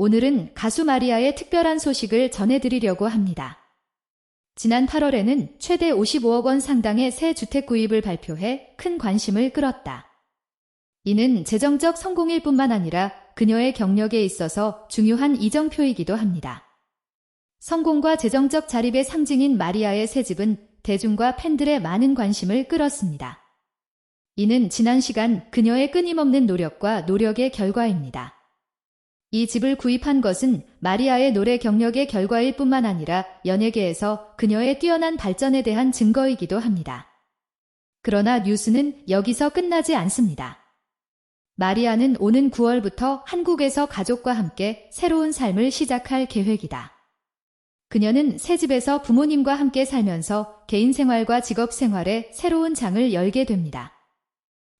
오늘은 가수 마리아의 특별한 소식을 전해드리려고 합니다. 지난 8월에는 최대 55억 원 상당의 새 주택 구입을 발표해 큰 관심을 끌었다. 이는 재정적 성공일 뿐만 아니라 그녀의 경력에 있어서 중요한 이정표이기도 합니다. 성공과 재정적 자립의 상징인 마리아의 새 집은 대중과 팬들의 많은 관심을 끌었습니다. 이는 지난 시간 그녀의 끊임없는 노력과 노력의 결과입니다. 이 집을 구입한 것은 마리아의 노래 경력의 결과일 뿐만 아니라 연예계에서 그녀의 뛰어난 발전에 대한 증거이기도 합니다. 그러나 뉴스는 여기서 끝나지 않습니다. 마리아는 오는 9월부터 한국에서 가족과 함께 새로운 삶을 시작할 계획이다. 그녀는 새 집에서 부모님과 함께 살면서 개인 생활과 직업 생활에 새로운 장을 열게 됩니다.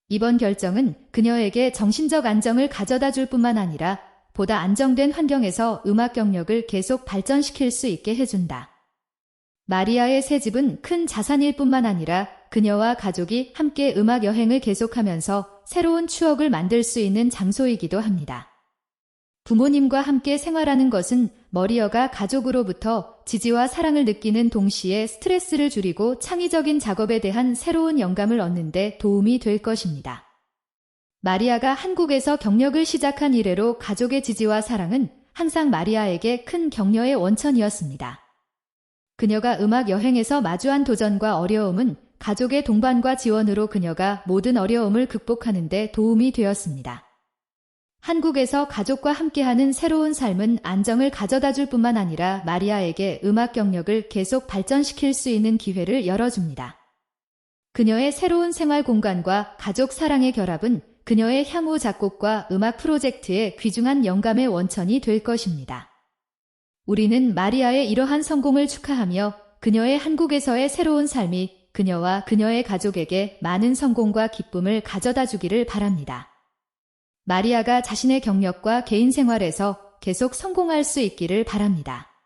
이번 결정은 그녀에게 정신적 안정을 가져다 줄 뿐만 아니라 보다 안정된 환경에서 음악 경력을 계속 발전시킬 수 있게 해준다. 마리아의 새 집은 큰 자산일 뿐만 아니라 그녀와 가족이 함께 음악 여행을 계속하면서 새로운 추억을 만들 수 있는 장소이기도 합니다. 부모님과 함께 생활하는 것은 머리어가 가족으로부터 지지와 사랑을 느끼는 동시에 스트레스를 줄이고 창의적인 작업에 대한 새로운 영감을 얻는 데 도움이 될 것입니다. 마리아가 한국에서 경력을 시작한 이래로 가족의 지지와 사랑은 항상 마리아에게 큰 격려의 원천이었습니다. 그녀가 음악 여행에서 마주한 도전과 어려움은 가족의 동반과 지원으로 그녀가 모든 어려움을 극복하는 데 도움이 되었습니다. 한국에서 가족과 함께하는 새로운 삶은 안정을 가져다 줄 뿐만 아니라 마리아에게 음악 경력을 계속 발전시킬 수 있는 기회를 열어줍니다. 그녀의 새로운 생활 공간과 가족 사랑의 결합은 그녀의 향후 작곡과 음악 프로젝트의 귀중한 영감의 원천이 될 것입니다. 우리는 마리아의 이러한 성공을 축하하며 그녀의 한국에서의 새로운 삶이 그녀와 그녀의 가족에게 많은 성공과 기쁨을 가져다 주기를 바랍니다. 마리아가 자신의 경력과 개인 생활에서 계속 성공할 수 있기를 바랍니다.